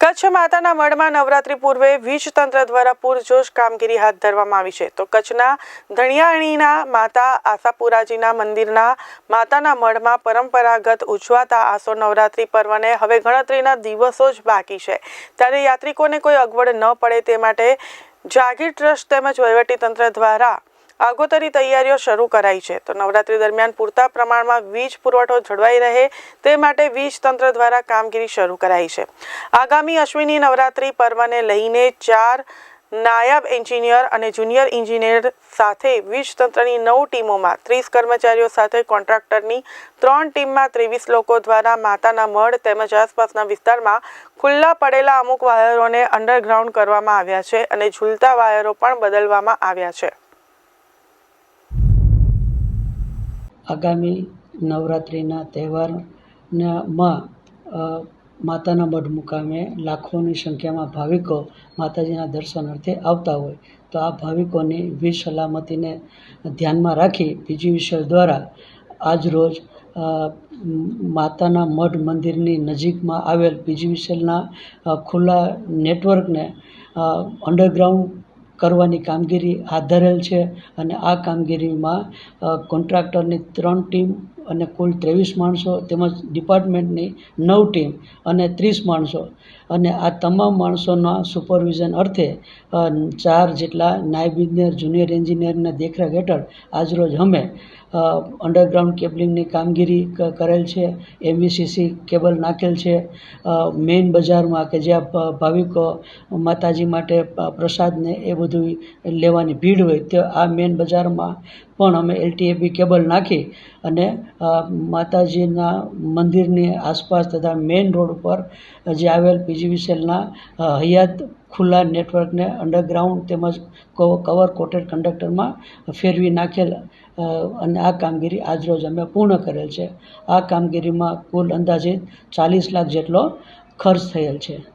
કચ્છ માતાના મઢમાં નવરાત્રી પૂર્વે વીજ તંત્ર દ્વારા પૂરજોશ કામગીરી હાથ ધરવામાં આવી છે. તો કચ્છના ધણિયાણીના માતા આશાપુરાજીના મંદિરના માતાના મઢમાં પરંપરાગત ઉજવાતા આસો નવરાત્રી પર્વને હવે ગણતરીના દિવસો જ બાકી છે. ત્યારે યાત્રિકોને કોઈ અગવડ ન પડે તે માટે જાગીર ટ્રસ્ટ તેમજ વહીવટીતંત્ર દ્વારા આગોતરી તૈયારીઓ શરૂ કરાઈ છે. તો નવરાત્રી દરમિયાન પૂરતા પ્રમાણમાં વીજ પુરવઠો જળવાઈ રહે તે માટે વીજ તંત્ર દ્વારા કામગીરી શરૂ કરાઈ છે. આગામી અશ્વિની નવરાત્રી પર્વને લઈને ચાર નાયબ એન્જિનિયર અને જુનિયર એન્જિનિયર સાથે વીજ તંત્રની નવ ટીમોમાં ત્રીસ કર્મચારીઓ સાથે કોન્ટ્રાક્ટરની ત્રણ ટીમમાં ત્રેવીસ લોકો દ્વારા માતાના મઢ તેમજ આસપાસના વિસ્તારમાં ખુલ્લા પડેલા અમુક વાયરોને અંડરગ્રાઉન્ડ કરવામાં આવ્યા છે અને ઝૂલતા વાયરો પણ બદલવામાં આવ્યા છે. આગામી નવરાત્રિના તહેવારના માં માતાના મઢ મુકામે લાખોની સંખ્યામાં ભાવિકો માતાજીના દર્શન અર્થે આવતા હોય. તો આ ભાવિકોની વી સલામતીને ધ્યાનમાં રાખી પીજીવીસીએલ દ્વારા આજરોજ માતાના મઢ મંદિરની નજીકમાં આવેલ પીજીવીસીએલના ખુલ્લા નેટવર્કને અંડરગ્રાઉન્ડ કરવાની કામગીરી હાથ ધરેલ છે અને આ કામગીરીમાં કોન્ટ્રાક્ટરની ત્રણ ટીમ અને કુલ ત્રેવીસ માણસો તેમજ ડિપાર્ટમેન્ટની નવ ટીમ અને ત્રીસ માણસો. અને આ તમામ માણસોના સુપરવિઝન અર્થે ચાર જેટલા નાયબ ઇજનેર જુનિયર એન્જિનિયરના દેખરેખ હેઠળ આજરોજ અમે અંડરગ્રાઉન્ડ કેબલિંગની કામગીરી કરેલ છે એમવીસીસી કેબલ નાખેલ છે મેઇન બજારમાં કે જ્યાં ભાવિકો માતાજી માટે પ્રસાદને એ બધું લેવાની ભીડ હોય, તે આ મેઇન બજારમાં પણ અમે એલટીએબી કેબલ નાખી અને માતાજીના મંદિરની આસપાસ તથા મેઇન રોડ ઉપર જે આવેલ પીજીવીસીએલના હયાત ખુલ્લા નેટવર્કને અંડરગ્રાઉન્ડ તેમજ કવ- કવર કોટેડ કંડક્ટરમાં ફેરવી નાખેલ અને આ કામગીરી આજરોજ અમે પૂર્ણ કરેલ છે. આ કામગીરીમાં કુલ અંદાજિત ચાલીસ લાખ જેટલો ખર્ચ થયેલ છે.